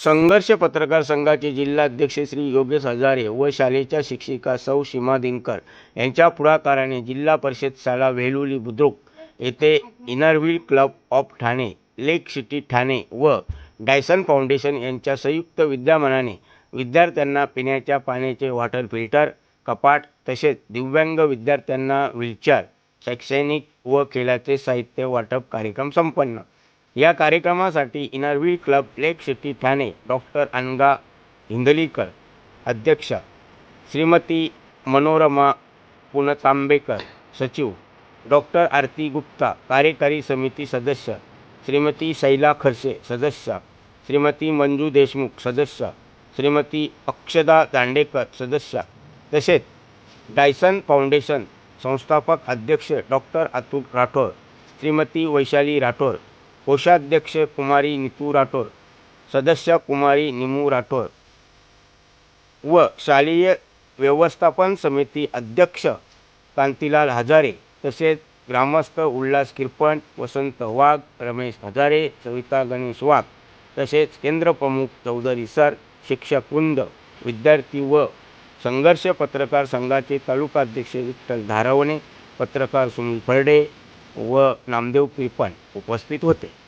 संघर्ष पत्रकार संघाचे जिल्हाध्यक्ष श्री योगेश हजारे व शाळेच्या शिक्षिका सौ सीमा दिनकर यांच्या पुढाकाराने जिल्हा परिषद शाळा वेलुली बुद्रुक येथे Inner Wheel club of Thane lake city Thane व डायसन फाउंडेशन यांच्या संयुक्त विद्यमानाने विद्यार्थ्यांना पिण्याच्या पाण्याचे वॉटर फिल्टर कपाट तसेच दिव्यांग विद्यार्थ्यांना व्हीलचेअर शैक्षणिक व खेळाचे साहित्य वाटप कार्यक्रम संपन्न या कार्यक्रमासाठी Inner Wheel club lake city Thane doctor Anaga Hindalikar अध्यक्षा श्रीमती मनोरमा पुणतांबेकर सचिव डॉक्टर आरती गुप्ता कार्यकारी समिती सदस्य श्रीमती शैला खरसे सदस्य श्रीमती मंजू देशमुख सदस्य श्रीमती अक्षदा दांडेकर सदस्य तसेच डायसन फाउंडेशन संस्थापक अध्यक्ष डॉक्टर अतुल राठोड श्रीमती वैशाली राठोड कोषाध्यक्ष कुमारी नितू राठोड सदस्य कुमारी निमू राठोड व शालेय व्यवस्थापन समिती अध्यक्ष कांतीलाल हजारे तसेच ग्रामस्थ उल्हास किरपण वसंत वाघ रमेश हजारे सविता गणेश वाघ तसेच केंद्रप्रमुख चौधरी सर शिक्षकवृंद विद्यार्थी व संघर्ष पत्रकार संघाचे तालुकाध्यक्ष विठ्ठल धारवणे पत्रकार सुनील फरडे व नामदेव पिरपण उपस्थित होते.